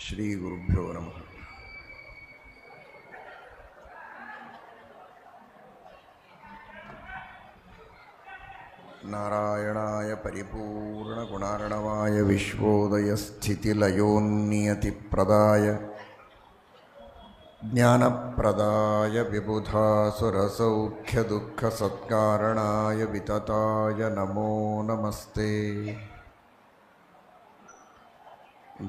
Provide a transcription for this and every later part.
श्री गुरुभ्यो नम। नारायणाय परिपूर्णगुणार्णवाय विश्वोदयस्थितिलयोन्नियतिप्रदाय ज्ञानप्रदाय विबुधासुरसौख्यदुःखसत्कारणाय वितताय नमो नमस्ते।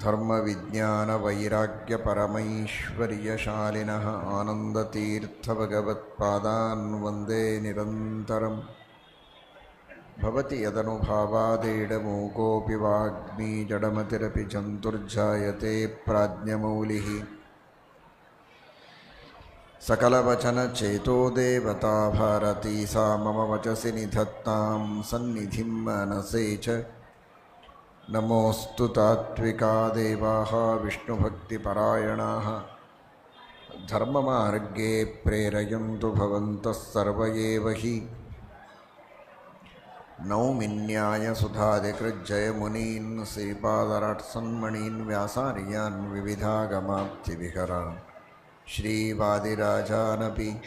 धर्मविज्ञानवैराग्यपरमैश्वर्यशालिनः आनन्दतीर्थभगवत्पादान् वन्दे निरन्तरम् भवति यदनुभावादेडमूकोऽपि वाग्मी जडमतिरपि जन्तुर्जायते प्राज्ञमौलिः सकलवचनचेतो देवता भारती सा मम वचसि निधत्तां सन्निधिं मनसे च नमोऽस्तु तात्विका देवाः विष्णुभक्तिपरायणाः। धर्ममार्गे प्रेरयन्तु भवन्तः सर्व एव हि नौमिन्यायसुधादिकृज्जयमुनीन् श्रीपादराट्सन्मणीन्, व्यासार्यान् विविधागमाप्तिविहरान्। श्रीवादिराजानपि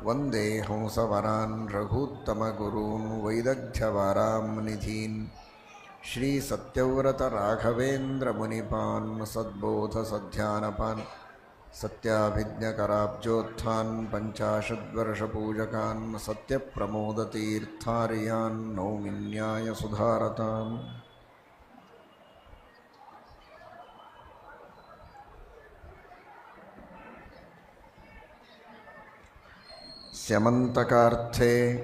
वंदे हंसवरान्, रघूत्तमगुरून्, वैदग्ध्यवारां निधीन्। श्री सत्यव्रत राघवेंद्र मुनिपान सद्बोध सध्यानपान सत्याभिज्ञकराब्जोत्थान पञ्चाशद्वर्षपूजकान् सत्यप्रमोदतीर्थार्यान् नौमिन्याय सुधारताम्। स्यमन्तकार्थे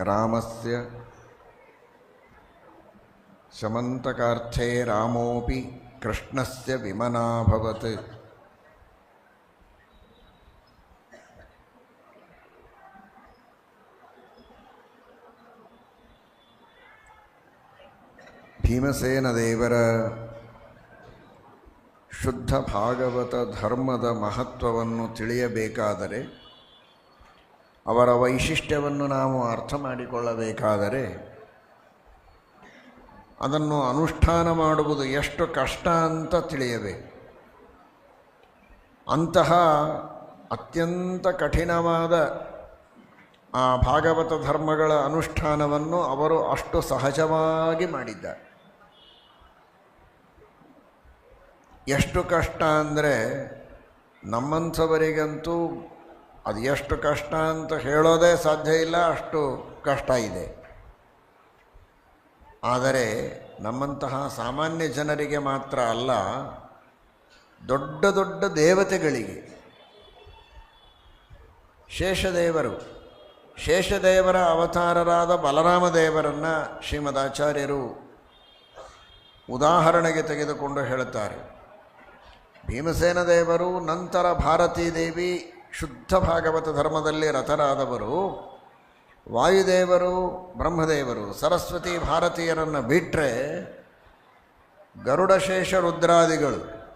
रामस्य स्यमन्तकार्थे रामोऽपि कृष्णस्य विमनाभवत् ಭೀಮಸೇನದೇವರ ಶುದ್ಧ ಭಾಗವತ ಧರ್ಮದ ಮಹತ್ವವನ್ನು ತಿಳಿಯಬೇಕಾದರೆ ಅವರ ವೈಶಿಷ್ಟ್ಯವನ್ನು ನಾವು ಅರ್ಥ ಮಾಡಿಕೊಳ್ಳಬೇಕಾದರೆ ಅದನ್ನು ಅನುಷ್ಠಾನ ಮಾಡುವುದು ಎಷ್ಟು ಕಷ್ಟ ಅಂತ ತಿಳಿಯಬೇಕು. ಅಂತಹ ಅತ್ಯಂತ ಕಠಿಣವಾದ ಆ ಭಾಗವತ ಧರ್ಮಗಳ ಅನುಷ್ಠಾನವನ್ನು ಅವರು ಅಷ್ಟು ಸಹಜವಾಗಿ ಮಾಡಿದ್ದಾರೆ. ಎಷ್ಟು ಕಷ್ಟ ಅಂದರೆ ನಮ್ಮಂಥವರಿಗಂತೂ ಅದು ಎಷ್ಟು ಕಷ್ಟ ಅಂತ ಹೇಳೋದೇ ಸಾಧ್ಯ ಇಲ್ಲ, ಅಷ್ಟು ಕಷ್ಟ ಇದೆ. ಆದರೆ ನಮ್ಮಂತಹ ಸಾಮಾನ್ಯ ಜನರಿಗೆ ಮಾತ್ರ ಅಲ್ಲ, ದೊಡ್ಡ ದೊಡ್ಡ ದೇವತೆಗಳಿಗೆ, ಶೇಷದೇವರು, ಶೇಷದೇವರ ಅವತಾರರಾದ ಬಲರಾಮ ದೇವರನ್ನು ಶ್ರೀಮದಾಚಾರ್ಯರು ಉದಾಹರಣೆಗೆ ತೆಗೆದುಕೊಂಡು ಹೇಳುತ್ತಾರೆ. ಭೀಮಸೇನ ದೇವರು, ನಂತರ ಭಾರತೀ ದೇವಿ ಶುದ್ಧ ಭಾಗವತ ಧರ್ಮದಲ್ಲಿ ರಥರಾದವರು ವಾಯುದೇವರು, ಬ್ರಹ್ಮದೇವರು, ಸರಸ್ವತಿ ಭಾರತೀಯರನ್ನು ಬಿಟ್ಟರೆ ಗರುಡಶೇಷ ರುದ್ರಾದಿಗಳು.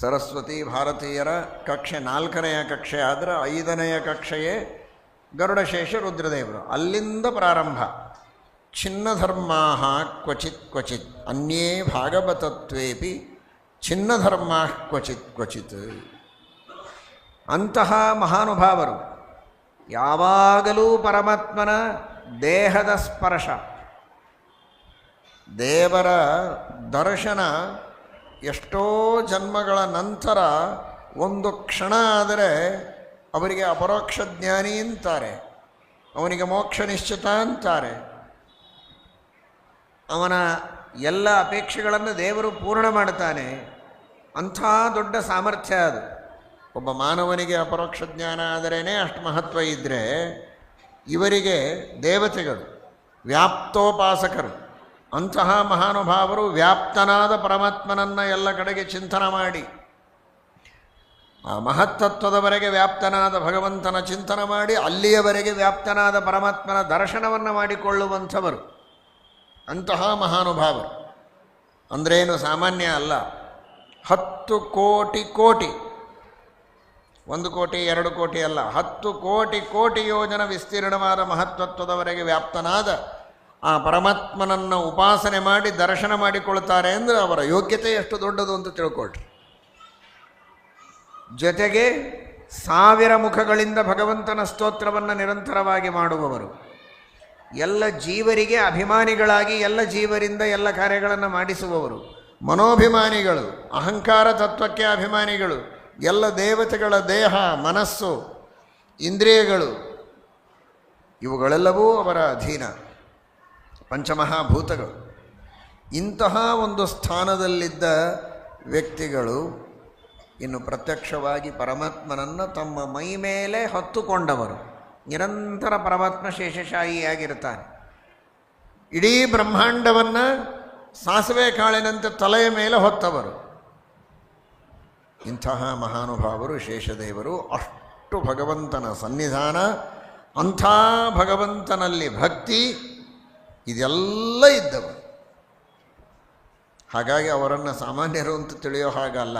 ಸರಸ್ವತಿ ಭಾರತೀಯರ ಕಕ್ಷೆ, ನಾಲ್ಕನೆಯ ಕಕ್ಷೆ ಆದರೆ ಐದನೆಯ ಕಕ್ಷೆಯೇ ಗರುಡಶೇಷ ರುದ್ರದೇವರು. ಅಲ್ಲಿಂದ ಪ್ರಾರಂಭ. ಛಿನ್ನಧರ್ಮಾ ಕ್ವಚಿತ್ ಕ್ವಚಿತ್, ಅನ್ಯೇ ಭಾಗವತತ್ವೇಪಿ ಛಿನ್ನಧರ್ಮ ಕ್ವಚಿತ್ ಕ್ವಚಿತ್. ಅಂತಹ ಮಹಾನುಭಾವರು ಯಾವಾಗಲೂ ಪರಮಾತ್ಮನ ದೇಹದ ಸ್ಪರ್ಶ. ದೇವರ ದರ್ಶನ ಎಷ್ಟೋ ಜನ್ಮಗಳ ನಂತರ ಒಂದು ಕ್ಷಣ ಆದರೆ ಅವರಿಗೆ ಅಪರೋಕ್ಷ ಜ್ಞಾನಿ ಅಂತಾರೆ. ಅವನಿಗೆ ಮೋಕ್ಷ ನಿಶ್ಚಿತ ಅಂತಾರೆ. ಅವನ ಎಲ್ಲ ಅಪೇಕ್ಷೆಗಳನ್ನು ದೇವರು ಪೂರ್ಣ ಮಾಡ್ತಾನೆ. ಅಂಥ ದೊಡ್ಡ ಸಾಮರ್ಥ್ಯ ಅದು. ಒಬ್ಬ ಮಾನವನಿಗೆ ಅಪರೋಕ್ಷ ಜ್ಞಾನ ಆದರೇ ಅಷ್ಟು ಮಹತ್ವ ಇದ್ದರೆ ಇವರಿಗೆ ದೇವತೆಗಳು, ವ್ಯಾಪ್ತೋಪಾಸಕರು, ಅಂತಹ ಮಹಾನುಭಾವರು ವ್ಯಾಪ್ತನಾದ ಪರಮಾತ್ಮನನ್ನು ಎಲ್ಲ ಕಡೆಗೆ ಚಿಂತನೆ ಮಾಡಿ, ಆ ಮಹತ್ತತ್ವದವರೆಗೆ ವ್ಯಾಪ್ತನಾದ ಭಗವಂತನ ಚಿಂತನೆ ಮಾಡಿ, ಅಲ್ಲಿಯವರೆಗೆ ವ್ಯಾಪ್ತನಾದ ಪರಮಾತ್ಮನ ದರ್ಶನವನ್ನು ಮಾಡಿಕೊಳ್ಳುವಂಥವರು, ಅಂತಹ ಮಹಾನುಭಾವರು. ಅಂದ್ರೇನು ಸಾಮಾನ್ಯ ಅಲ್ಲ, ಹತ್ತು ಕೋಟಿ ಕೋಟಿ ಒಂದು ಕೋಟಿ, ಎರಡು ಕೋಟಿ ಅಲ್ಲ, ಹತ್ತು ಕೋಟಿ ಕೋಟಿ ಯೋಜನ ವಿಸ್ತೀರ್ಣವಾದ ಮಹತ್ವತ್ವದವರೆಗೆ ವ್ಯಾಪ್ತನಾದ ಆ ಪರಮಾತ್ಮನನ್ನು ಉಪಾಸನೆ ಮಾಡಿ ದರ್ಶನ ಮಾಡಿಕೊಳ್ತಾರೆ ಅಂದರೆ ಅವರ ಯೋಗ್ಯತೆ ಎಷ್ಟು ದೊಡ್ಡದು ಅಂತ ತಿಳ್ಕೊಳ್ರಿ. ಜೊತೆಗೆ ಸಾವಿರ ಮುಖಗಳಿಂದ ಭಗವಂತನ ಸ್ತೋತ್ರವನ್ನು ನಿರಂತರವಾಗಿ ಮಾಡುವವರು, ಎಲ್ಲ ಜೀವರಿಗೆ ಅಭಿಮಾನಿಗಳಾಗಿ, ಎಲ್ಲ ಜೀವರಿಂದ ಎಲ್ಲ ಕಾರ್ಯಗಳನ್ನು ಮಾಡಿಸುವವರು, ಮನೋಭಿಮಾನಿಗಳು, ಅಹಂಕಾರ ತತ್ವಕ್ಕೆ ಅಭಿಮಾನಿಗಳು ಎಲ್ಲ ದೇವತೆಗಳ ದೇಹ, ಮನಸ್ಸು, ಇಂದ್ರಿಯಗಳು, ಇವುಗಳೆಲ್ಲವೂ ಅವರ ಅಧೀನ. ಪಂಚಮಹಾಭೂತಗಳು. ಇಂತಹ ಒಂದು ಸ್ಥಾನದಲ್ಲಿದ್ದ ವ್ಯಕ್ತಿಗಳು ಇನ್ನು ಪ್ರತ್ಯಕ್ಷವಾಗಿ ಪರಮಾತ್ಮನನ್ನು ತಮ್ಮ ಮೈ ಮೇಲೆ ಹೊತ್ತುಕೊಂಡವರು. ನಿರಂತರ ಪರಮಾತ್ಮ ಶೇಷಶಾಹಿಯಾಗಿರ್ತಾನೆ ಇಡೀ ಬ್ರಹ್ಮಾಂಡವನ್ನು ಸಾಸಿವೆ ಕಾಳಿನಂತೆ ತಲೆಯ ಮೇಲೆ ಹೊತ್ತವರು. ಇಂತಹ ಮಹಾನುಭಾವರು, ಶೇಷದೇವರು, ಅಷ್ಟು ಭಗವಂತನ ಸನ್ನಿಧಾನ, ಅಂಥ ಭಗವಂತನಲ್ಲಿ ಭಕ್ತಿ ಇದೆಲ್ಲ ಇದ್ದವು. ಹಾಗಾಗಿ ಅವರನ್ನು ಸಾಮಾನ್ಯರು ಅಂತ ತಿಳಿಯೋ ಹಾಗಲ್ಲ.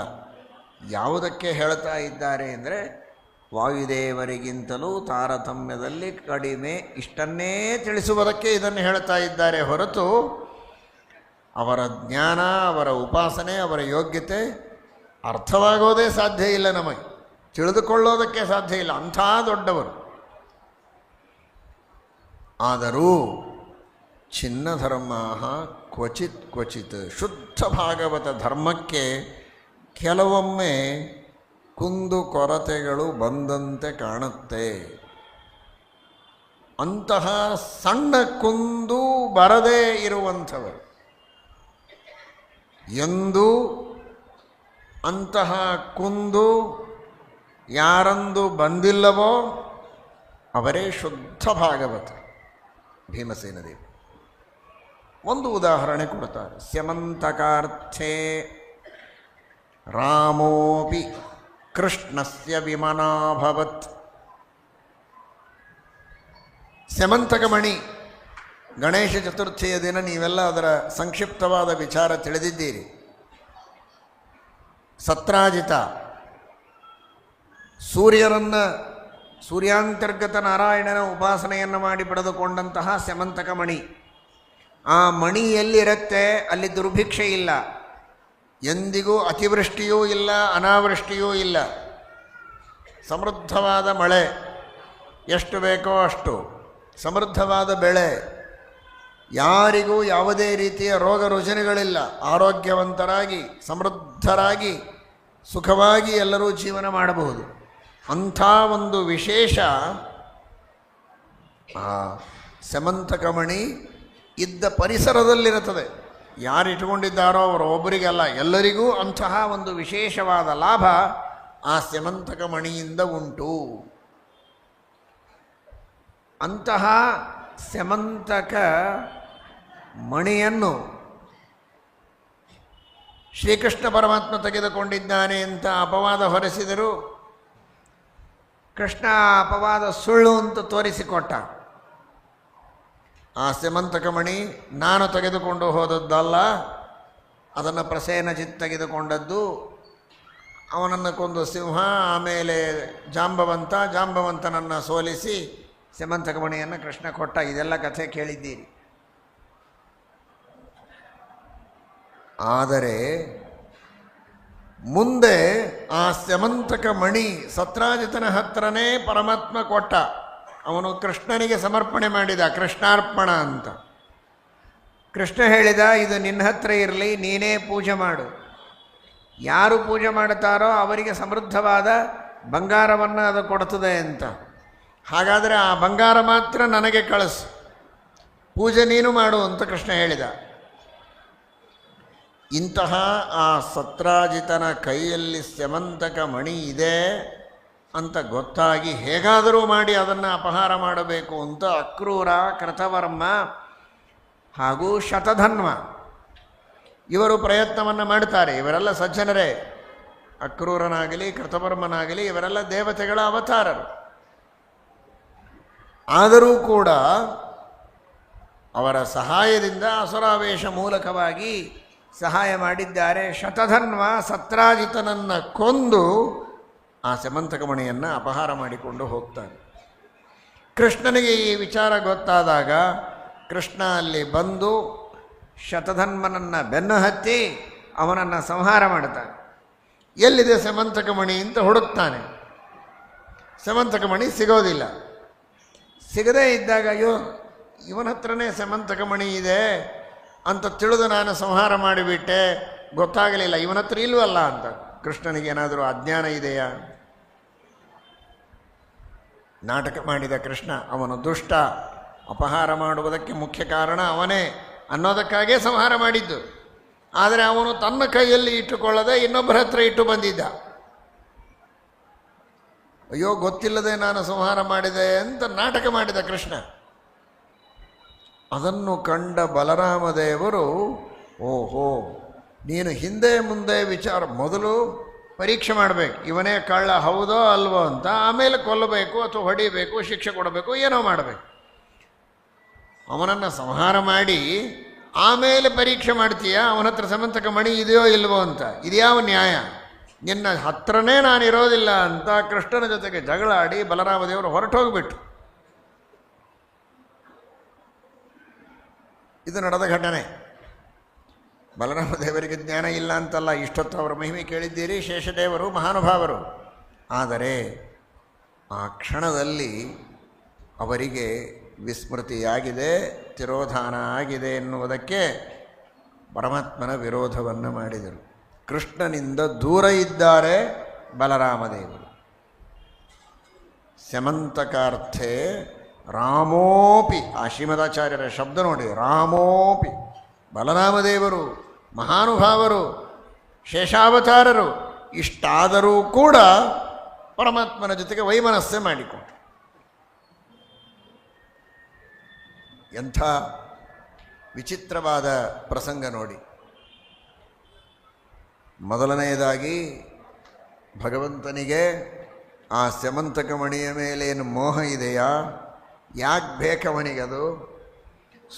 ಯಾವುದಕ್ಕೆ ಹೇಳ್ತಾ ಇದ್ದಾರೆ ಅಂದರೆ, ವಾಯುದೇವರಿಗಿಂತಲೂ ತಾರತಮ್ಯದಲ್ಲಿ ಕಡಿಮೆ ಇಷ್ಟನ್ನೇ ತಿಳಿಸುವುದಕ್ಕೆ ಇದನ್ನು ಹೇಳ್ತಾ ಇದ್ದಾರೆ ಹೊರತು ಅವರ ಜ್ಞಾನ, ಅವರ ಉಪಾಸನೆ, ಅವರ ಯೋಗ್ಯತೆ ಅರ್ಥವಾಗೋದೇ ಸಾಧ್ಯ ಇಲ್ಲ ನಮಗೆ. ತಿಳಿದುಕೊಳ್ಳೋದಕ್ಕೆ ಸಾಧ್ಯ ಇಲ್ಲ. ಅಂಥ ದೊಡ್ಡವರು. ಆದರೂ ಚಿನ್ನ ಧರ್ಮ ಕ್ವಚಿತ್ ಕ್ವಚಿತ್ ಶುದ್ಧ ಭಾಗವತ ಧರ್ಮಕ್ಕೆ ಕೆಲವೊಮ್ಮೆ ಕುಂದು ಕೊರತೆಗಳು ಬಂದಂತೆ ಕಾಣುತ್ತೆ. ಅಂತಹ ಸಣ್ಣ ಕುಂದು ಬರದೇ ಇರುವಂಥವರು. ಎಂದು ಅಂತಹ ಕುಂದು ಯಾರಂದು ಬಂದಿಲ್ಲವೋ ಅವರೇ ಶುದ್ಧ ಭಾಗವತ, ಭೀಮಸೇನ ದೇವಿ. ಒಂದು ಉದಾಹರಣೆ ಕೊಡ್ತಾರೆ. ಸ್ಯಮಂತಕಾರ್ಥೇ ರಾಮೋಪಿ ಕೃಷ್ಣಸ್ಯ ವಿಮನಾಭವತ್ ಸ್ಯಮಂತಕಮಣಿ, ಗಣೇಶ ಚತುರ್ಥಿಯ ದಿನ ನೀವೆಲ್ಲ ಅದರ ಸಂಕ್ಷಿಪ್ತವಾದ ವಿಚಾರ ತಿಳಿದಿದ್ದೀರಿ. ಸತ್ರಾಜಿತ. ಸೂರ್ಯರನ್ನು ಸೂರ್ಯಾಂತರ್ಗತ ನಾರಾಯಣನ ಉಪಾಸನೆಯನ್ನು ಮಾಡಿ ಪಡೆದುಕೊಂಡಂತಹ ಸ್ಯಮಂತಕ ಮಣಿ ಆ ಮಣಿ ಎಲ್ಲಿರುತ್ತೆ? ಅಲ್ಲಿ ದುರ್ಭಿಕ್ಷೆ ಇಲ್ಲ. ಎಂದಿಗೂ ಅತಿವೃಷ್ಟಿಯೂ ಇಲ್ಲ, ಅನಾವೃಷ್ಟಿಯೂ ಇಲ್ಲ. ಸಮೃದ್ಧವಾದ ಮಳೆ. ಎಷ್ಟು ಬೇಕೋ ಅಷ್ಟು. ಸಮೃದ್ಧವಾದ ಬೆಳೆ. ಯಾರಿಗೂ ಯಾವುದೇ ರೀತಿಯ ರೋಗ ರುಜಿನಗಳಿಲ್ಲ. ಆರೋಗ್ಯವಂತರಾಗಿ, ಸಮೃದ್ಧರಾಗಿ, ಸುಖವಾಗಿ ಎಲ್ಲರೂ ಜೀವನ ಮಾಡಬಹುದು. ಅಂಥ ಒಂದು ವಿಶೇಷ ಆ ಸಮಂತಕಮಣಿ ಇದ್ದ ಪರಿಸರದಲ್ಲಿರುತ್ತದೆ. ಯಾರು ಇಟ್ಕೊಂಡಿದ್ದಾರೋ ಅವರು ಒಬ್ಬರಿಗಲ್ಲ, ಎಲ್ಲರಿಗೂ ಅಂತಹ ಒಂದು ವಿಶೇಷವಾದ ಲಾಭ ಆ ಸ್ಯಮಂತಕ ಮಣಿಯಿಂದ ಉಂಟು. ಅಂತಹ ಸ್ಯಮಂತಕ ಮಣಿಯನ್ನು ಶ್ರೀಕೃಷ್ಣ ಪರಮಾತ್ಮ ತೆಗೆದುಕೊಂಡಿದ್ದಾನೆ ಅಂತ ಅಪವಾದ ಹೊರಸಿದರು ಕೃಷ್ಣ ಅಪವಾದ ಸುಳ್ಳು ಅಂತ ತೋರಿಸಿಕೊಟ್ಟ. ಆ ಮಣಿ ನಾನು ತೆಗೆದುಕೊಂಡು ಹೋದದ್ದಲ್ಲ, ಅದನ್ನು ಪ್ರಸೇನಜಿತ್ ತೆಗೆದುಕೊಂಡದ್ದು, ಅವನನ್ನು ಕೊಂದು ಸಿಂಹ, ಆಮೇಲೆ ಜಾಂಬವಂತ, ಜಾಂಬವಂತನನ್ನು ಸೋಲಿಸಿ ಸ್ಯಮಂತಕಮಣಿಯನ್ನು ಕೃಷ್ಣ ಕೊಟ್ಟ. ಇದೆಲ್ಲ ಕಥೆ ಕೇಳಿದ್ದೀರಿ. ಆದರೆ ಮುಂದೆ ಆ ಸ್ಯಮಂತಕ ಮಣಿ ಸತ್ರಾಜಿತನ ಹತ್ರನೇ ಪರಮಾತ್ಮ ಕೊಟ್ಟ. ಅವನು ಕೃಷ್ಣನಿಗೆ ಸಮರ್ಪಣೆ ಮಾಡಿದ, ಕೃಷ್ಣಾರ್ಪಣ ಅಂತ. ಕೃಷ್ಣ ಹೇಳಿದ, ಇದು ನಿನ್ನ ಹತ್ರ ಇರಲಿ, ನೀನೇ ಪೂಜೆ ಮಾಡು. ಯಾರು ಪೂಜೆ ಮಾಡುತ್ತಾರೋ ಅವರಿಗೆ ಸಮೃದ್ಧವಾದ ಬಂಗಾರವನ್ನು ಅದು ಕೊಡ್ತದೆ ಅಂತ. ಹಾಗಾದರೆ ಆ ಬಂಗಾರ ಮಾತ್ರ ನನಗೆ ಕಳಿಸು. ಪೂಜೆ ನೀನು ಮಾಡು ಅಂತ ಕೃಷ್ಣ ಹೇಳಿದ. ಇಂತಹ ಆ ಸತ್ರಾಜಿತನ ಕೈಯಲ್ಲಿ ಸ್ಯಮಂತಕ ಮಣಿ ಇದೆ ಅಂತ ಗೊತ್ತಾಗಿ ಹೇಗಾದರೂ ಮಾಡಿ ಅದನ್ನು ಅಪಹಾರ ಮಾಡಬೇಕು ಅಂತ ಅಕ್ರೂರ ಕೃತವರ್ಮ ಹಾಗೂ ಶತಧನ್ವ ಇವರು ಪ್ರಯತ್ನವನ್ನು ಮಾಡ್ತಾರೆ. ಇವರೆಲ್ಲ ಸಜ್ಜನರೇ. ಅಕ್ರೂರನಾಗಲಿ, ಕೃತವರ್ಮನಾಗಲಿ, ಇವರೆಲ್ಲ ದೇವತೆಗಳ ಅವತಾರರು. ಆದರೂ ಕೂಡ ಅವರ ಸಹಾಯದಿಂದ ಅಸುರಾವೇಶ ಮೂಲಕವಾಗಿ ಸಹಾಯ ಮಾಡಿದ್ದಾರೆ. ಶತಧನ್ವ ಸತ್ರಾಜಿತನನ್ನು ಕೊಂದು ಆ ಸಮಂತಕಮಣಿಯನ್ನು ಅಪಹಾರ ಮಾಡಿಕೊಂಡು ಹೋಗ್ತಾನೆ. ಕೃಷ್ಣನಿಗೆ ಈ ವಿಚಾರ ಗೊತ್ತಾದಾಗ ಕೃಷ್ಣ ಅಲ್ಲಿ ಬಂದು ಶತಧನ್ಮನನ್ನು ಬೆನ್ನು ಹತ್ತಿ ಅವನನ್ನು ಸಂಹಾರ ಮಾಡ್ತಾನೆ. ಎಲ್ಲಿದೆ ಸಮಂತಕಮಣಿ ಅಂತ ಹುಡುಕ್ತಾನೆ. ಸಮಂತಕಮಣಿ ಸಿಗೋದಿಲ್ಲ. ಸಿಗದೇ ಇದ್ದಾಗ ಅಯ್ಯೋ ಇವನ ಹತ್ರನೇ ಸಮಂತಕಮಣಿ ಇದೆ. ಅಂತ ತಿಳಿದು ನಾನು ಸಂಹಾರ ಮಾಡಿಬಿಟ್ಟೆ ಗೊತ್ತಾಗಲಿಲ್ಲ. ಇವನ ಹತ್ರ ಇಲ್ವಲ್ಲ ಅಂತ. ಕೃಷ್ಣನಿಗೆ ಏನಾದರೂ ಅಜ್ಞಾನ ಇದೆಯಾ? ನಾಟಕ ಮಾಡಿದ ಕೃಷ್ಣ, ಅವನು ದುಷ್ಟ. ಅಪಹಾರ ಮಾಡುವುದಕ್ಕೆ ಮುಖ್ಯ ಕಾರಣ ಅವನೇ ಅನ್ನೋದಕ್ಕಾಗೇ ಸಂಹಾರ ಮಾಡಿದ್ದು. ಆದರೆ ಅವನು ತನ್ನ ಕೈಯಲ್ಲಿ ಇಟ್ಟುಕೊಳ್ಳದೆ ಇನ್ನೊಬ್ಬರ ಹತ್ರ ಇಟ್ಟು ಬಂದಿದ್ದ. ಅಯ್ಯೋ, ಗೊತ್ತಿಲ್ಲದೆ ನಾನು ಸಂಹಾರ ಮಾಡಿದೆ ಅಂತ ನಾಟಕ ಮಾಡಿದ ಕೃಷ್ಣ. ಅದನ್ನು ಕಂಡ ಬಲರಾಮದೇವರು, ಓಹೋ, ನೀನು ಹಿಂದೆ ಮುಂದೆ ವಿಚಾರ, ಮೊದಲು ಪರೀಕ್ಷೆ ಮಾಡಬೇಕು. ಇವನೇ ಕಳ್ಳ ಹೌದೋ ಅಲ್ವೋ ಅಂತ ಆಮೇಲೆ ಕೊಲ್ಲಬೇಕು ಅಥವಾ ಹೊಡಿಬೇಕು, ಶಿಕ್ಷೆ ಕೊಡಬೇಕು, ಏನೋ ಮಾಡಬೇಕು. ಅವನನ್ನು ಸಂಹಾರ ಮಾಡಿ, ಆಮೇಲೆ ಪರೀಕ್ಷೆ ಮಾಡ್ತೀಯ? ಅವನ ಹತ್ರ ಸಮಂತಕ ಮಣಿ ಇದೆಯೋ ಇಲ್ವೋ ಅಂತ. ಇದ್ಯಾವ ನ್ಯಾಯ? ನಿನ್ನ ಹತ್ರನೇ ನಾನು ಇರೋದಿಲ್ಲ ಅಂತ ಕೃಷ್ಣನ ಜೊತೆಗೆ ಜಗಳಾಡಿ ಬಲರಾಮ ಬಲರಾಮದೇವರು ಹೊರಟೋಗ್ಬಿಟ್ಟು ಇದು ನಡೆದ ಘಟನೆ. ಬಲರಾಮ ದೇವರಿಗೆ ಜ್ಞಾನ ಇಲ್ಲ ಅಂತಲ್ಲ, ಇಷ್ಟೊತ್ತು ಅವರ ಮಹಿಮೆ ಕೇಳಿದ್ದೀರಿ, ಶೇಷದೇವರು, ಮಹಾನುಭಾವರು. ಆದರೆ ಆ ಕ್ಷಣದಲ್ಲಿ ಅವರಿಗೆ ವಿಸ್ಮೃತಿಯಾಗಿದೆ, ತಿರೋಧಾನ ಆಗಿದೆ ಎನ್ನುವುದಕ್ಕೆ ಪರಮಾತ್ಮನ ವಿರೋಧವನ್ನು ಮಾಡಿದರು. ಕೃಷ್ಣನಿಂದ ದೂರ ಇದ್ದಾರೆ ಬಲರಾಮದೇವರು ಸ್ಯಮಂತಕಾರ್ಥೆ ರಾಮೋಪಿ. ಆ ಶ್ರೀಮದಾಚಾರ್ಯರ ಶಬ್ದ ನೋಡಿ. ರಾಮೋಪಿ. ಬಲರಾಮದೇವರು, ಮಹಾನುಭಾವರು, ಶೇಷಾವತಾರರು ಇಷ್ಟಾದರೂ ಕೂಡ ಪರಮಾತ್ಮನ ಜೊತೆಗೆ ವೈಮನಸ್ಸೆ ಮಾಡಿಕೊಂಡ್ರು. ಎಂಥ ವಿಚಿತ್ರವಾದ ಪ್ರಸಂಗ ನೋಡಿ. ಮೊದಲನೆಯದಾಗಿ ಭಗವಂತನಿಗೆ ಆ ಸ್ಯಮಂತಕ ಮಣಿಯ ಮೇಲೇನು ಮೋಹ ಇದೆಯಾ? ಯಾಕೆ ಬೇಕವನಿಗದು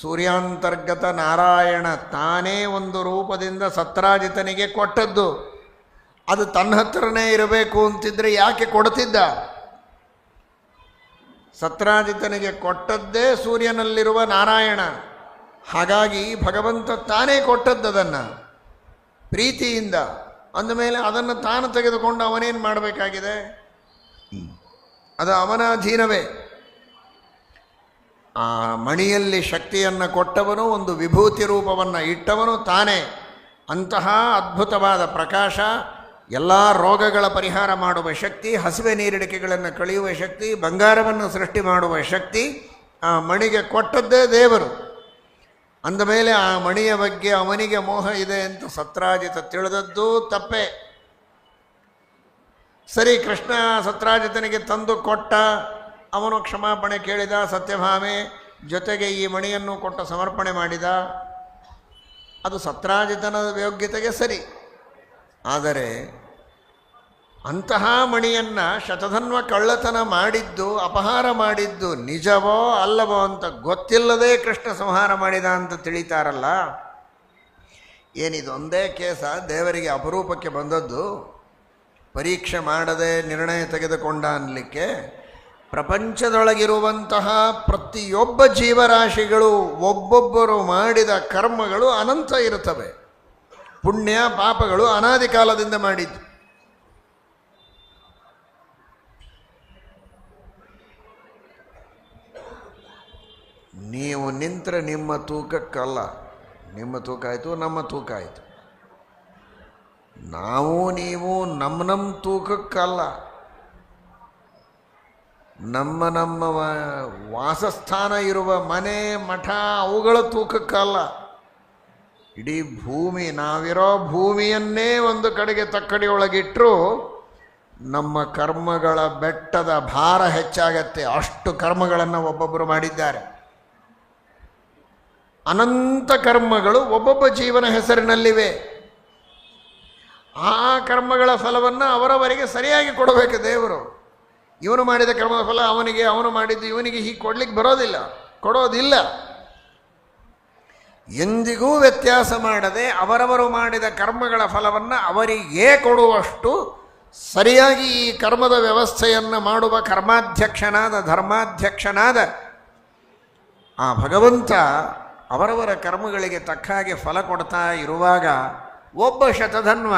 ಸೂರ್ಯಾಂತರ್ಗತ ನಾರಾಯಣ ತಾನೇ ಒಂದು ರೂಪದಿಂದ ಸತ್ರಾಜಿತನಿಗೆ ಕೊಟ್ಟದ್ದು. ಅದು ತನ್ನ ಹತ್ರನೇ ಇರಬೇಕು ಅಂತಿದ್ರೆ ಯಾಕೆ ಕೊಡ್ತಿದ್ದ? ಸತ್ರಾಜಿತನಿಗೆ ಕೊಟ್ಟದ್ದೇ ಸೂರ್ಯನಲ್ಲಿರುವ ನಾರಾಯಣ. ಹಾಗಾಗಿ ಭಗವಂತ ತಾನೇ ಕೊಟ್ಟದ್ದದನ್ನು ಪ್ರೀತಿಯಿಂದ. ಅಂದಮೇಲೆ ಅದನ್ನು ತಾನು ತೆಗೆದುಕೊಂಡು ಅವನೇನು ಮಾಡಬೇಕಾಗಿದೆ? ಅದು ಅವನ ಅಧೀನವೇ. ಆ ಮಣಿಯಲ್ಲಿ ಶಕ್ತಿಯನ್ನು ಕೊಟ್ಟವನು, ಒಂದು ವಿಭೂತಿ ರೂಪವನ್ನು ಇಟ್ಟವನು ತಾನೇ. ಅಂತಹ ಅದ್ಭುತವಾದ ಪ್ರಕಾಶ ಎಲ್ಲ ರೋಗಗಳ ಪರಿಹಾರ ಮಾಡುವ ಶಕ್ತಿ, ಹಸಿವೆ ನೀರಿಡಿಕೆಗಳನ್ನು ಕಳೆಯುವ ಶಕ್ತಿ, ಬಂಗಾರವನ್ನು ಸೃಷ್ಟಿ ಮಾಡುವ ಶಕ್ತಿ ಆ ಮಣಿಗೆ ಕೊಟ್ಟದ್ದೇ ದೇವರು. ಅಂದಮೇಲೆ ಆ ಮಣಿಯ ಬಗ್ಗೆ ಅವನಿಗೆ ಮೋಹ ಇದೆ ಅಂತ ಸತ್ರಾಜಿತ ತಿಳಿದದ್ದು ತಪ್ಪೇ. ಸರಿ ಕೃಷ್ಣ ಸತ್ರಾಜಿತನಿಗೆ ತಂದು ಕೊಟ್ಟ ಅವನು ಕ್ಷಮಾಪಣೆ ಕೇಳಿದ, ಸತ್ಯಭಾಮೆ, ಜೊತೆಗೆ ಈ ಮಣಿಯನ್ನು ಕೊಟ್ಟು ಸಮರ್ಪಣೆ ಮಾಡಿದ. ಅದು ಸತ್ರಾಜಿತನದ ಯೋಗ್ಯತೆಗೆ ಸರಿ. ಆದರೆ ಅಂತಹ ಮಣಿಯನ್ನು ಶತಧನ್ವ ಕಳ್ಳತನ ಮಾಡಿದ್ದು, ಅಪಹಾರ ಮಾಡಿದ್ದು ನಿಜವೋ ಅಲ್ಲವೋ ಅಂತ ಗೊತ್ತಿಲ್ಲದೆ ಕೃಷ್ಣ ಸಂಹಾರ ಮಾಡಿದ ಅಂತ ತಿಳಿತಾರಲ್ಲ? ಏನಿದೊಂದೇ ಕೇಸ, ದೇವರಿಗೆ ಅಪರೂಪಕ್ಕೆ ಬಂದದ್ದು? ಪರೀಕ್ಷೆ ಮಾಡದೆ ನಿರ್ಣಯ ತೆಗೆದುಕೊಂಡ ಅನ್ನಲಿಕ್ಕೆ ಪ್ರಪಂಚದೊಳಗಿರುವಂತಹ ಪ್ರತಿಯೊಬ್ಬ ಜೀವರಾಶಿಗಳು ಒಬ್ಬೊಬ್ಬರು ಮಾಡಿದ ಕರ್ಮಗಳು ಅನಂತ ಇರುತ್ತವೆ. ಪುಣ್ಯ, ಪಾಪಗಳು ಅನಾದಿ ಕಾಲದಿಂದ ಮಾಡಿದ್ದು. ನೀವು ನಿಂತರೆ ನಿಮ್ಮ ತೂಕಕ್ಕಲ್ಲ. ನಿಮ್ಮ ತೂಕ ಆಯಿತು, ನಮ್ಮ ತೂಕ ಆಯಿತು. ನಾವು ನೀವು ನಮ್ಮ ನಮ್ಮ ತೂಕಕ್ಕಲ್ಲ. ನಮ್ಮ ನಮ್ಮ ವಾಸಸ್ಥಾನ ಇರುವ ಮನೆ, ಮಠ, ಅವುಗಳ ತೂಕಕ್ಕಲ್ಲ. ಇಡೀ ಭೂಮಿ, ನಾವಿರೋ ಭೂಮಿಯನ್ನೇ ಒಂದು ಕಡೆಗೆ ತಕ್ಕಡಿಯೊಳಗಿಟ್ಟರೂ ನಮ್ಮ ಕರ್ಮಗಳ ಬೆಟ್ಟದ ಭಾರ ಹೆಚ್ಚಾಗತ್ತೆ. ಅಷ್ಟು ಕರ್ಮಗಳನ್ನು ಒಬ್ಬೊಬ್ಬರು ಮಾಡಿದ್ದಾರೆ. ಅನಂತ ಕರ್ಮಗಳು ಒಬ್ಬೊಬ್ಬ ಜೀವನ ಹೆಸರಿನಲ್ಲಿವೆ. ಆ ಕರ್ಮಗಳ ಫಲವನ್ನು ಅವರವರಿಗೆ ಸರಿಯಾಗಿ ಕೊಡಬೇಕು ದೇವರು. ಇವನು ಮಾಡಿದ ಕರ್ಮದ ಫಲ ಅವನಿಗೆ, ಅವನು ಮಾಡಿದ್ದು ಇವನಿಗೆ ಹೀಗೆ ಕೊಡ್ಲಿಕ್ಕೆ ಬರೋದಿಲ್ಲ, ಕೊಡೋದಿಲ್ಲ. ಎಂದಿಗೂ ವ್ಯತ್ಯಾಸ ಮಾಡದೆ ಅವರವರು ಮಾಡಿದ ಕರ್ಮಗಳ ಫಲವನ್ನು ಅವರಿಗೇ ಕೊಡುವಷ್ಟು ಸರಿಯಾಗಿ ಈ ಕರ್ಮದ ವ್ಯವಸ್ಥೆಯನ್ನು ಮಾಡುವ ಕರ್ಮಾಧ್ಯಕ್ಷನಾದ, ಧರ್ಮಾಧ್ಯಕ್ಷನಾದ ಆ ಭಗವಂತ ಅವರವರ ಕರ್ಮಗಳಿಗೆ ತಕ್ಕ ಹಾಗೆ ಫಲ ಕೊಡ್ತಾ ಇರುವಾಗ ಒಬ್ಬ ಶತಧನ್ವ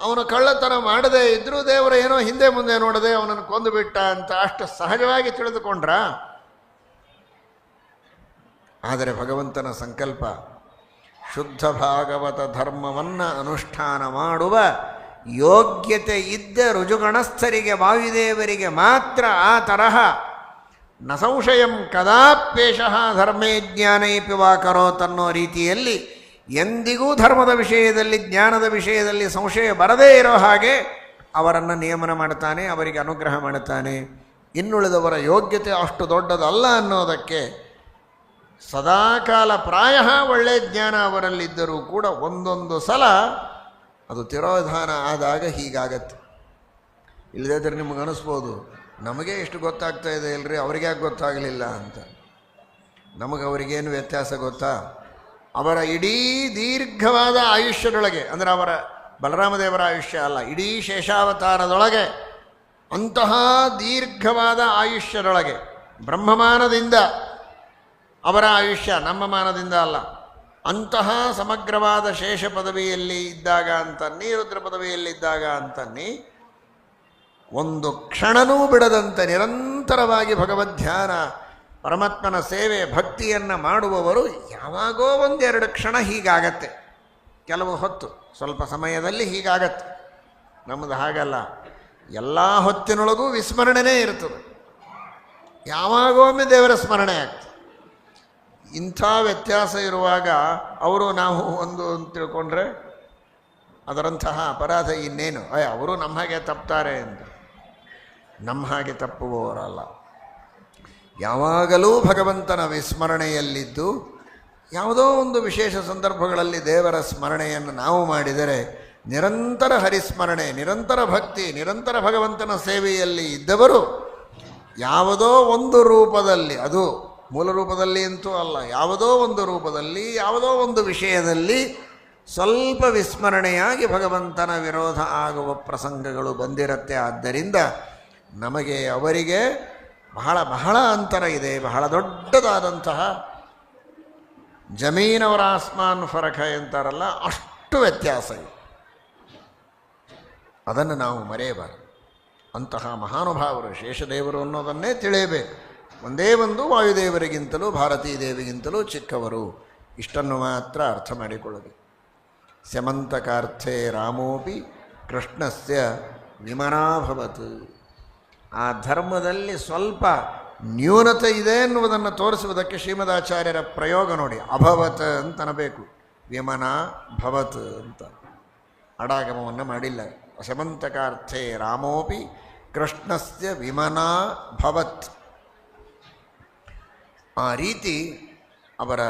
ಅವನು ಕಳ್ಳತನ ಮಾಡದೆ ಇದ್ರೂ ದೇವರ ಏನೋ ಹಿಂದೆ ಮುಂದೆ ನೋಡದೆ ಅವನನ್ನು ಕೊಂದು ಬಿಟ್ಟ ಅಂತ ಅಷ್ಟು ಸಹಜವಾಗಿ ತಿಳಿದುಕೊಂಡ್ರ? ಆದರೆ ಭಗವಂತನ ಸಂಕಲ್ಪ, ಶುದ್ಧ ಭಾಗವತ ಧರ್ಮವನ್ನು ಅನುಷ್ಠಾನ ಮಾಡುವ ಯೋಗ್ಯತೆ ಇದ್ದ ರುಜುಗಣಸ್ಥರಿಗೆ ವಾಯುದೇವರಿಗೆ ಮಾತ್ರ ಆ ತರಹ ನ ಸಂಶಯಂ ಕದಾಪ್ಯೇಷ ಧರ್ಮೇ ಜ್ಞಾನೈಪಿ ವಾ ಕರೋತನ್ನೋ ರೀತಿಯಲ್ಲಿ ಎಂದಿಗೂ ಧರ್ಮದ ವಿಷಯದಲ್ಲಿ, ಜ್ಞಾನದ ವಿಷಯದಲ್ಲಿ ಸಂಶಯ ಬರದೇ ಇರೋ ಹಾಗೆ ಅವರನ್ನು ನಿಯಮನ ಮಾಡ್ತಾನೆ ಅವರಿಗೆ ಅನುಗ್ರಹ ಮಾಡುತ್ತಾನೆ. ಇನ್ನುಳಿದವರ ಯೋಗ್ಯತೆ ಅಷ್ಟು ದೊಡ್ಡದಲ್ಲ ಅನ್ನೋದಕ್ಕೆ ಸದಾಕಾಲ ಪ್ರಾಯ ಒಳ್ಳೆಯ ಜ್ಞಾನ ಅವರಲ್ಲಿದ್ದರೂ ಕೂಡ ಒಂದೊಂದು ಸಲ ಅದು ತಿರೋಧಾನ ಆದಾಗ ಹೀಗಾಗತ್ತೆ. ಇಲ್ಲದಿದ್ದರೆ ನಿಮಗೆ ಅನಿಸ್ಬೋದು, ನಮಗೆ ಎಷ್ಟು ಗೊತ್ತಾಗ್ತಾ ಇದೆ ಇಲ್ರಿ ಅವ್ರಿಗೆ ಯಾಕೆ ಗೊತ್ತಾಗಲಿಲ್ಲ ಅಂತ. ನಮಗೆ ಅವರಿಗೇನು ವ್ಯತ್ಯಾಸ ಗೊತ್ತಾ? ಅವರ ಇಡೀ ದೀರ್ಘವಾದ ಆಯುಷ್ಯದೊಳಗೆ, ಅಂದರೆ ಅವರ ಬಲರಾಮದೇವರ ಆಯುಷ್ಯ ಅಲ್ಲ, ಇಡೀ ಶೇಷಾವತಾರದೊಳಗೆ, ಅಂತಹ ದೀರ್ಘವಾದ ಆಯುಷ್ಯದೊಳಗೆ, ಬ್ರಹ್ಮಮಾನದಿಂದ ಅವರ ಆಯುಷ್ಯ ನಮ್ಮ ಮಾನದಿಂದ ಅಲ್ಲ, ಅಂತಹ ಸಮಗ್ರವಾದ ಶೇಷ ಪದವಿಯಲ್ಲಿ ಇದ್ದಾಗ ಅಂತನ್ನಿ ರುದ್ರ ಪದವಿಯಲ್ಲಿ ಇದ್ದಾಗ ಅಂತನ್ನಿ ಒಂದು ಕ್ಷಣನೂ ಬಿಡದಂತೆ ನಿರಂತರವಾಗಿ ಭಗವದ್ಧ್ಯಾನ ಪರಮಾತ್ಮನ ಸೇವೆ ಭಕ್ತಿಯನ್ನು ಮಾಡುವವರು ಯಾವಾಗೋ ಒಂದೆರಡು ಕ್ಷಣ ಹೀಗಾಗತ್ತೆ. ಕೆಲವು ಹೊತ್ತು, ಸ್ವಲ್ಪ ಸಮಯದಲ್ಲಿ ಹೀಗಾಗತ್ತೆ. ನಮ್ಮದು ಹಾಗಲ್ಲ. ಎಲ್ಲ ಹೊತ್ತಿನೊಳಗೂ ವಿಸ್ಮರಣೆನೇ ಇರ್ತದೆ. ಯಾವಾಗೊಮ್ಮೆ ದೇವರ ಸ್ಮರಣೆ ಆಗ್ತದೆ. ಇಂಥ ವ್ಯತ್ಯಾಸ ಇರುವಾಗ ಅವರು ನಾವು ಒಂದು ಅಂತ ತಿಳ್ಕೊಂಡ್ರೆ ಅದರಂತಹ ಅಪರಾಧ ಇನ್ನೇನು? ಅಯ್ಯ ಅವರು ನಮ್ಮ ಹಾಗೆ ತಪ್ತಾರೆ ಅಂತ. ನಮ್ಮ ಹಾಗೆ ತಪ್ಪುವವರಲ್ಲ. ಯಾವಾಗಲೂ ಭಗವಂತನ ವಿಸ್ಮರಣೆಯಲ್ಲಿದ್ದು ಯಾವುದೋ ಒಂದು ವಿಶೇಷ ಸಂದರ್ಭಗಳಲ್ಲಿ ದೇವರ ಸ್ಮರಣೆಯನ್ನು ನಾವು ಮಾಡಿದರೆ ನಿರಂತರ ಹರಿಸ್ಮರಣೆ, ನಿರಂತರ ಭಕ್ತಿ, ನಿರಂತರ ಭಗವಂತನ ಸೇವೆಯಲ್ಲಿ ಇದ್ದವರು ಯಾವುದೋ ಒಂದು ರೂಪದಲ್ಲಿ, ಅದು ಮೂಲ ರೂಪದಲ್ಲಿ ಅಂತೂ ಅಲ್ಲ, ಯಾವುದೋ ಒಂದು ರೂಪದಲ್ಲಿ, ಯಾವುದೋ ಒಂದು ವಿಷಯದಲ್ಲಿ ಸ್ವಲ್ಪ ವಿಸ್ಮರಣೆಯಾಗಿ ಭಗವಂತನ ವಿರೋಧ ಆಗುವ ಪ್ರಸಂಗಗಳು ಬಂದಿರತ್ತೆ. ಆದ್ದರಿಂದ ನಮಗೆ ಅವರಿಗೆ ಬಹಳ ಬಹಳ ಅಂತರ ಇದೆ, ಬಹಳ ದೊಡ್ಡದಾದಂತಹ ಜಮೀನವರ ಆಸ್ಮಾನ್ ಫರಕ ಅಂತಾರಲ್ಲ, ಅಷ್ಟು ವ್ಯತ್ಯಾಸ ಇದೆ. ಅದನ್ನು ನಾವು ಮರೆಯಬಾರದು. ಅಂತಹ ಮಹಾನುಭಾವರು, ಶೇಷದೇವರು ಅನ್ನೋದನ್ನೇ ತಿಳಿಯಬೇಕು. ಒಂದೇ ಒಂದು ವಾಯುದೇವರಿಗಿಂತಲೂ ಭಾರತೀ ದೇವಿಗಿಂತಲೂ ಚಿಕ್ಕವರು. ಇಷ್ಟನ್ನು ಮಾತ್ರ ಅರ್ಥ ಮಾಡಿಕೊಳ್ಳಬೇಕು. ಸ್ಯಮಂತಕಾರ್ಥೇ ರಾಮೋಪಿ ಕೃಷ್ಣಸ್ಯ ವಿಮನಾಭವತ್ ಆ ಧರ್ಮದಲ್ಲಿ ಸ್ವಲ್ಪ ನ್ಯೂನತೆ ಇದೆ ಎನ್ನುವುದನ್ನು ತೋರಿಸುವುದಕ್ಕೆ ಶ್ರೀಮದಾಚಾರ್ಯರ ಪ್ರಯೋಗ ನೋಡಿ. ಅಭವತ್ ಅಂತನಬೇಕು ವಿಮನ ಭವತ್ ಅಂತ. ಅಡಾಗಮವನ್ನು ಮಾಡಿಲ್ಲ. ಶಮಂತಕಾರ್ಥೆ ರಾಮೋಪಿ ಕೃಷ್ಣಸ್ಯ ವಿಮನ ಭವತ್. ಆ ರೀತಿ ಅವರ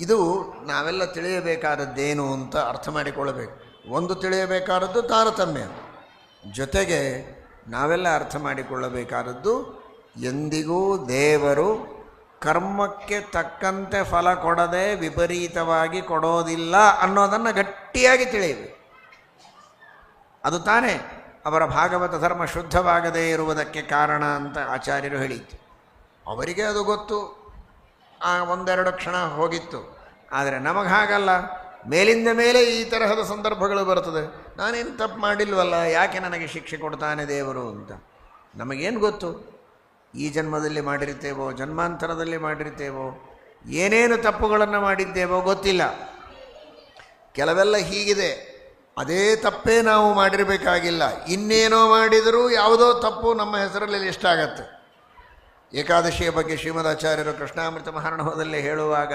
ಇದು ನಾವೆಲ್ಲ ತಿಳಿಯಬೇಕಾದದ್ದೇನು ಅಂತ ಅರ್ಥ ಮಾಡಿಕೊಳ್ಳಬೇಕು. ಒಂದು ತಿಳಿಯಬೇಕಾದದ್ದು ತಾರತಮ್ಯ. ಜೊತೆಗೆ ನಾವೆಲ್ಲ ಅರ್ಥ ಮಾಡಿಕೊಳ್ಳಬೇಕಾದದ್ದು, ಎಂದಿಗೂ ದೇವರು ಕರ್ಮಕ್ಕೆ ತಕ್ಕಂತೆ ಫಲ ಕೊಡದೆ ವಿಪರೀತವಾಗಿ ಕೊಡೋದಿಲ್ಲ ಅನ್ನೋದನ್ನು ಗಟ್ಟಿಯಾಗಿ ತಿಳಿಯಬೇಕು ಅದು ತಾನೇ ಅವರ ಭಾಗವತ ಧರ್ಮ ಶುದ್ಧವಾಗದೇ ಇರುವುದಕ್ಕೆ ಕಾರಣ ಅಂತ ಆಚಾರ್ಯರು ಹೇಳಿತ್ತು ಅವರಿಗೆ ಅದು ಗೊತ್ತು. ಆ ಒಂದೆರಡು ಕ್ಷಣ ಹೋಗಿತ್ತು. ಆದರೆ ನಮಗೆ ಹಾಗಲ್ಲ. ಮೇಲಿಂದ ಮೇಲೆ ಈ ತರಹದ ಸಂದರ್ಭಗಳು ಬರ್ತದೆ ನಾನೇನು ತಪ್ಪು ಮಾಡಿಲ್ವಲ್ಲ, ಯಾಕೆ ನನಗೆ ಶಿಕ್ಷೆ ಕೊಡ್ತಾನೆ ದೇವರು ಅಂತ. ನಮಗೇನು ಗೊತ್ತು? ಈ ಜನ್ಮದಲ್ಲಿ ಮಾಡಿರ್ತೇವೋ, ಜನ್ಮಾಂತರದಲ್ಲಿ ಮಾಡಿರ್ತೇವೋ, ಏನೇನು ತಪ್ಪುಗಳನ್ನು ಮಾಡಿದ್ದೇವೋ ಗೊತ್ತಿಲ್ಲ. ಕೆಲವೆಲ್ಲ ಹೀಗಿದೆ. ಅದೇ ತಪ್ಪೇ ನಾವು ಮಾಡಿರಬೇಕಾಗಿಲ್ಲ. ಇನ್ನೇನೋ ಮಾಡಿದರೂ ಯಾವುದೋ ತಪ್ಪು ನಮ್ಮ ಹೆಸರಲ್ಲಿ ಎಷ್ಟಾಗತ್ತೆ ಏಕಾದಶಿಯ ಬಗ್ಗೆ ಶ್ರೀಮದಾಚಾರ್ಯರು ಕೃಷ್ಣಾಮೃತ ಮಹಾರಣವದಲ್ಲಿ ಹೇಳುವಾಗ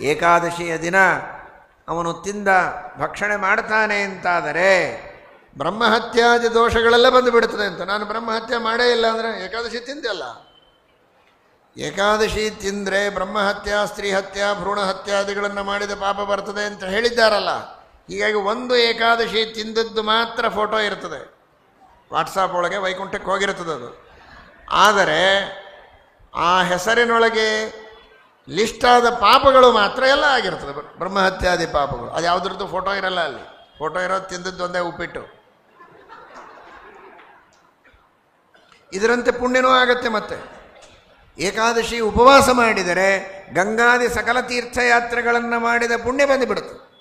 ಏಕಾದಶಿಯ ದಿನ ಅವನು ತಿಂದ ಭಕ್ಷಣೆ ಮಾಡ್ತಾನೆ ಅಂತಾದರೆ ಬ್ರಹ್ಮಹತ್ಯಾದಿ ದೋಷಗಳೆಲ್ಲ ಬಂದು ಬಿಡುತ್ತದೆ ಅಂತ. ನಾನು ಬ್ರಹ್ಮಹತ್ಯೆ ಮಾಡೇ ಇಲ್ಲ ಅಂದರೆ ಏಕಾದಶಿ ತಿಂದಲ್ಲ ಏಕಾದಶಿ ತಿಂದರೆ ಬ್ರಹ್ಮಹತ್ಯ ಸ್ತ್ರೀ ಹತ್ಯ ಭ್ರೂಣ ಹತ್ಯಾದಿಗಳನ್ನು ಮಾಡಿದ ಪಾಪ ಬರ್ತದೆ ಅಂತ ಹೇಳಿದ್ದಾರಲ್ಲ. ಹೀಗಾಗಿ ಒಂದು ಏಕಾದಶಿ ತಿಂದದ್ದು ಮಾತ್ರ ಫೋಟೋ ಇರ್ತದೆ. ವಾಟ್ಸಾಪ್ ಒಳಗೆ ವೈಕುಂಠಕ್ಕೆ ಹೋಗಿರ್ತದದು ಆದರೆ ಆ ಹೆಸರಿನೊಳಗೆ ಲಿಸ್ಟ್ ಆದ ಪಾಪಗಳು ಮಾತ್ರ ಎಲ್ಲ ಆಗಿರ್ತದೆ. ಬ್ರಹ್ಮಹತ್ಯಾದಿ ಪಾಪಗಳು. ಅದು ಯಾವುದ್ರದ್ದು? ಫೋಟೋ ಇರಲ್ಲ ಅಲ್ಲಿ. ಫೋಟೋ ಇರೋದು ತಿಂದದ್ದು ಒಂದೇ ಉಪ್ಪಿಟ್ಟು. ಇದರಂತೆ ಪುಣ್ಯನೂ ಆಗತ್ತೆ ಮತ್ತೆ. ಏಕಾದಶಿ ಉಪವಾಸ ಮಾಡಿದರೆ ಗಂಗಾದಿ ಸಕಲ ತೀರ್ಥಯಾತ್ರೆಗಳನ್ನು ಮಾಡಿದ ಪುಣ್ಯ ಬಂದುಬಿಡುತ್ತೆ.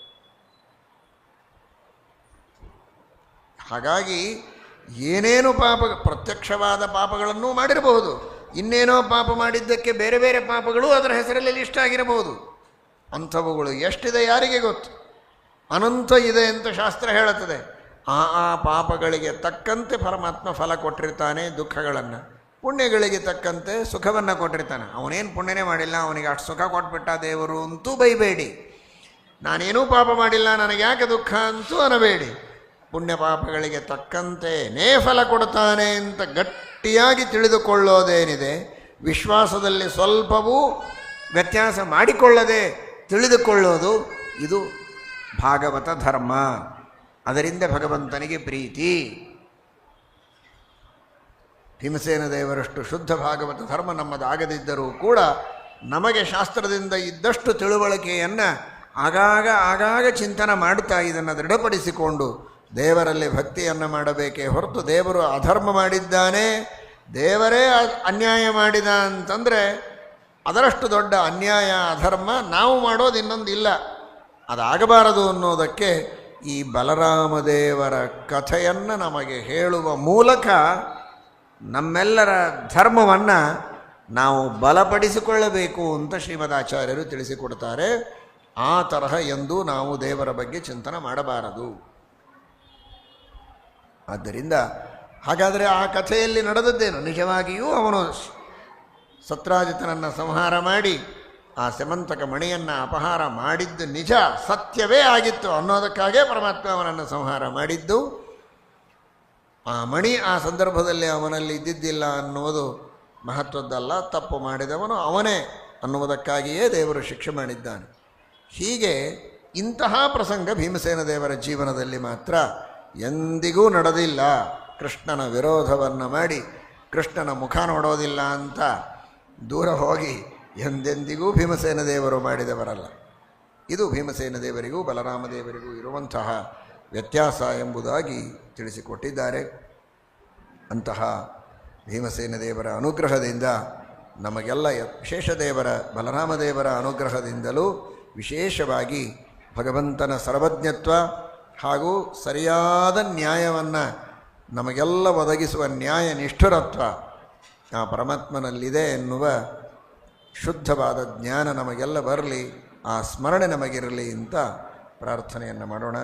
ಹಾಗಾಗಿ ಏನೇನು ಪಾಪ ಪ್ರತ್ಯಕ್ಷವಾದ ಪಾಪಗಳನ್ನೂ ಮಾಡಿರಬಹುದು. ಇನ್ನೇನೋ ಪಾಪ ಮಾಡಿದ್ದಕ್ಕೆ ಬೇರೆ ಬೇರೆ ಪಾಪಗಳು ಅದರ ಹೆಸರಲ್ಲಿ ಲಿಸ್ಟ್ ಆಗಿರಬಹುದು. ಅಂಥವುಗಳು ಎಷ್ಟಿದೆ ಯಾರಿಗೆ ಗೊತ್ತು? ಅನಂತ ಇದೆ ಅಂತ ಶಾಸ್ತ್ರ ಹೇಳುತ್ತದೆ. ಆ ಆ ಪಾಪಗಳಿಗೆ ತಕ್ಕಂತೆ ಪರಮಾತ್ಮ ಫಲ ಕೊಟ್ಟಿರ್ತಾನೆ ದುಃಖಗಳನ್ನು. ಪುಣ್ಯಗಳಿಗೆ ತಕ್ಕಂತೆ ಸುಖವನ್ನು ಕೊಟ್ಟಿರ್ತಾನೆ. ಅವನೇನು ಪುಣ್ಯನೇ ಮಾಡಿಲ್ಲ, ಅವನಿಗೆ ಅಷ್ಟು ಸುಖ ಕೊಟ್ಬಿಟ್ಟ ದೇವರು ಅಂತೂ ಬೈಬೇಡಿ. ನಾನೇನೂ ಪಾಪ ಮಾಡಿಲ್ಲ ನನಗೆ ಯಾಕೆ ದುಃಖ ಅಂತೂ ಅನ್ನಬೇಡಿ ಪುಣ್ಯ ಪಾಪಗಳಿಗೆ ತಕ್ಕಂತೆ ಫಲ ಕೊಡ್ತಾನೆ ಅಂತ ಗಟ್ಟಿಯಾಗಿ ತಿಳಿದುಕೊಳ್ಳೋದೇನಿದೆ, ವಿಶ್ವಾಸದಲ್ಲಿ ಸ್ವಲ್ಪವೂ ವ್ಯತ್ಯಾಸ ಮಾಡಿಕೊಳ್ಳದೆ ತಿಳಿದುಕೊಳ್ಳೋದು ಇದು ಭಾಗವತ ಧರ್ಮ. ಅದರಿಂದ ಭಗವಂತನಿಗೆ ಪ್ರೀತಿ. ಭೀಮಸೇನ ದೇವರಷ್ಟು ಶುದ್ಧ ಭಾಗವತ ಧರ್ಮ ನಮ್ಮದಾಗದಿದ್ದರೂ ಕೂಡ ನಮಗೆ ಶಾಸ್ತ್ರದಿಂದ ಇದ್ದಷ್ಟು ತಿಳುವಳಿಕೆಯನ್ನು ಆಗಾಗ ಆಗಾಗ ಚಿಂತನೆ ಮಾಡುತ್ತಾ ಇದನ್ನು ದೃಢಪಡಿಸಿಕೊಂಡು ದೇವರಲ್ಲಿ ಭಕ್ತಿಯನ್ನು ಮಾಡಬೇಕೇ ಹೊರತು ದೇವರು ಅಧರ್ಮ ಮಾಡಿದ್ದಾನೆ, ದೇವರೇ ಅನ್ಯಾಯ ಮಾಡಿದ ಅಂತಂದರೆ ಅದರಷ್ಟು ದೊಡ್ಡ ಅನ್ಯಾಯ, ಅಧರ್ಮ ನಾವು ಮಾಡೋದು ಇನ್ನೊಂದಿಲ್ಲ ಅದಾಗಬಾರದು ಅನ್ನೋದಕ್ಕೆ ಈ ಬಲರಾಮದೇವರ ಕಥೆಯನ್ನು ನಮಗೆ ಹೇಳುವ ಮೂಲಕ ನಮ್ಮೆಲ್ಲರ ಧರ್ಮವನ್ನು ನಾವು ಬಲಪಡಿಸಿಕೊಳ್ಳಬೇಕು ಅಂತ ಶ್ರೀಮದಾಚಾರ್ಯರು ತಿಳಿಸಿಕೊಡ್ತಾರೆ. ಆ ತರಹ ಎಂದು ನಾವು ದೇವರ ಬಗ್ಗೆ ಚಿಂತನೆ ಮಾಡಬಾರದು. ಆದ್ದರಿಂದ ಹಾಗಾದರೆ ಆ ಕಥೆಯಲ್ಲಿ ನಡೆದದ್ದೇನು? ನಿಜವಾಗಿಯೂ ಅವನು ಸತ್ರಾಜಿತನನ್ನು ಸಂಹಾರ ಮಾಡಿ, ಆ ಸೆಮಂತಕ ಮಣಿಯನ್ನು ಅಪಹಾರ ಮಾಡಿದ್ದು ನಿಜ, ಸತ್ಯವೇ ಆಗಿತ್ತು ಅನ್ನೋದಕ್ಕಾಗೇ ಪರಮಾತ್ಮ ಅವನನ್ನು ಸಂಹಾರ ಮಾಡಿದ್ದು. ಆ ಮಣಿ ಆ ಸಂದರ್ಭದಲ್ಲಿ ಅವನಲ್ಲಿ ಇದ್ದಿದ್ದಿಲ್ಲ ಅನ್ನುವುದು ಮಹತ್ವದ್ದಲ್ಲ, ತಪ್ಪು ಮಾಡಿದವನು ಅವನೇ ಅನ್ನುವುದಕ್ಕಾಗಿಯೇ ದೇವರು ಶಿಕ್ಷೆ ಮಾಡಿದ್ದಾನೆ. ಹೀಗೆ ಇಂತಹ ಪ್ರಸಂಗ ಭೀಮಸೇನ ದೇವರ ಜೀವನದಲ್ಲಿ ಮಾತ್ರ ಎಂದಿಗೂ ನಡೆದಿಲ್ಲ. ಕೃಷ್ಣನ ವಿರೋಧವನ್ನು ಮಾಡಿ ಕೃಷ್ಣನ ಮುಖ ನೋಡೋದಿಲ್ಲ ಅಂತ ದೂರ ಹೋಗಿ ಎಂದೆಂದಿಗೂ ಭೀಮಸೇನ ದೇವರು ಮಾಡಿದವರಲ್ಲ. ಇದು ಭೀಮಸೇನ ದೇವರಿಗೂ ಬಲರಾಮ ದೇವರಿಗೂ ಇರುವಂತಹ ವ್ಯತ್ಯಾಸ ಎಂಬುದಾಗಿ ತಿಳಿಸಿಕೊಟ್ಟಿದ್ದಾರೆ. ಅಂತಹ ಭೀಮಸೇನ ದೇವರ ಅನುಗ್ರಹದಿಂದ ನಮಗೆಲ್ಲ ವಿಶೇಷ ದೇವರ, ಬಲರಾಮ ದೇವರ ಅನುಗ್ರಹದಿಂದಲೂ ವಿಶೇಷವಾಗಿ ಭಗವಂತನ ಸರ್ವಜ್ಞತ್ವ ಹಾಗೂ ಸರಿಯಾದ ನ್ಯಾಯವನ್ನು ನಮಗೆಲ್ಲ ಒದಗಿಸುವ ನ್ಯಾಯ ನಿಷ್ಠುರತ್ವ ಆ ಪರಮಾತ್ಮನಲ್ಲಿದೆ ಎನ್ನುವ ಶುದ್ಧವಾದ ಜ್ಞಾನ ನಮಗೆಲ್ಲ ಬರಲಿ, ಆ ಸ್ಮರಣೆ ನಮಗಿರಲಿ ಅಂತ ಪ್ರಾರ್ಥನೆಯನ್ನು ಮಾಡೋಣ.